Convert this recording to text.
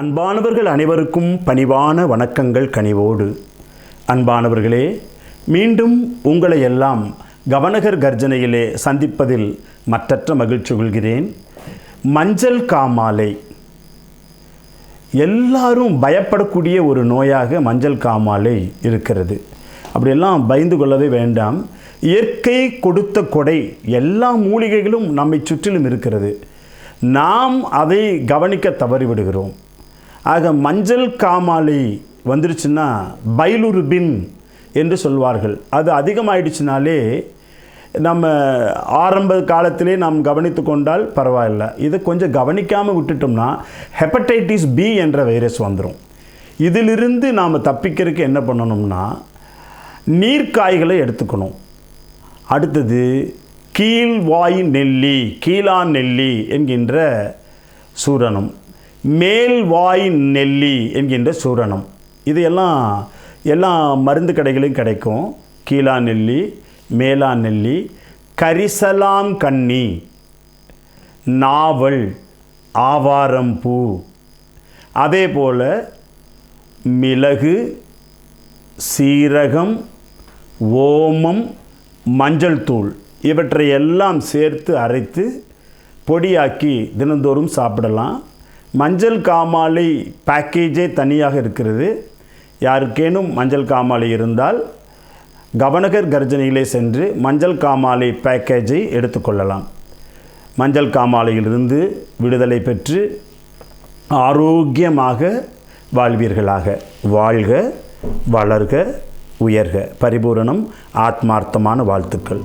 அன்பானவர்கள் அனைவருக்கும் பணிவான வணக்கங்கள் கனிவோடு. அன்பானவர்களே மீண்டும் உங்களை எல்லாம் கவனகர் கர்ஜனையிலே சந்திப்பதில் மற்றற்ற மகிழ்ச்சி கொள்கிறேன். மஞ்சள் காமாலை. எல்லாரும் பயப்படக்கூடிய ஒரு நோயாக மஞ்சள் காமாலை இருக்கிறது. அப்படியெல்லாம் பயந்து கொள்ளவே வேண்டாம். இயற்கை கொடுத்த கொடை எல்லா மூலிகைகளும் நம்மை சுற்றிலும் இருக்கிறது. நாம் அதை கவனிக்க தவறிவிடுகிறோம். ஆக மஞ்சள் காமாலை வந்துருச்சுன்னா பைலுருபின் என்று சொல்வார்கள். அது அதிகமாயிடுச்சுனாலே நம்ம ஆரம்ப காலத்திலே நாம் கவனித்து கொண்டால் பரவாயில்ல. இதை கொஞ்சம் கவனிக்காமல் விட்டுட்டோம்னா ஹெப்படைட்டிஸ் பி என்ற வைரஸ் வந்துடும் இதிலிருந்து நாம் தப்பிக்கிறதுக்கு என்ன பண்ணணும்னா நீர்க்காய்களை எடுத்துக்கணும். அடுத்தது கீழ்வாய் நெல்லி கீழா நெல்லி என்கின்ற சூரணம். மேல்வாய் நெல்லி என்கின்ற சூரணம். இது எல்லாம் எல்லா மருந்து கடைகளையும் கிடைக்கும். கீழா நெல்லி மேலா நெல்லி கரிசலாம் கண்ணி நாவல் ஆவாரம்பூ அதே போல் மிளகு சீரகம் ஓமம் மஞ்சள் தூள் இவற்றை எல்லாம் சேர்த்து அரைத்து பொடியாக்கி தினந்தோறும் சாப்பிடலாம். மஞ்சள் காமாலை பேக்கேஜே தனியாக இருக்கிறது. யாருக்கேனும் மஞ்சள் காமாலை இருந்தால் கவனகர் கர்ஜனையிலே சென்று மஞ்சள் காமாலை பேக்கேஜை எடுத்துக்கொள்ளலாம் மஞ்சள் காமாலையிலிருந்து விடுதலை பெற்று ஆரோக்கியமாக வாழ்வீர்களாக. வாழ்க வளர்க உயர்க. பரிபூரணம் ஆத்மார்த்தமான வாழ்த்துக்கள்.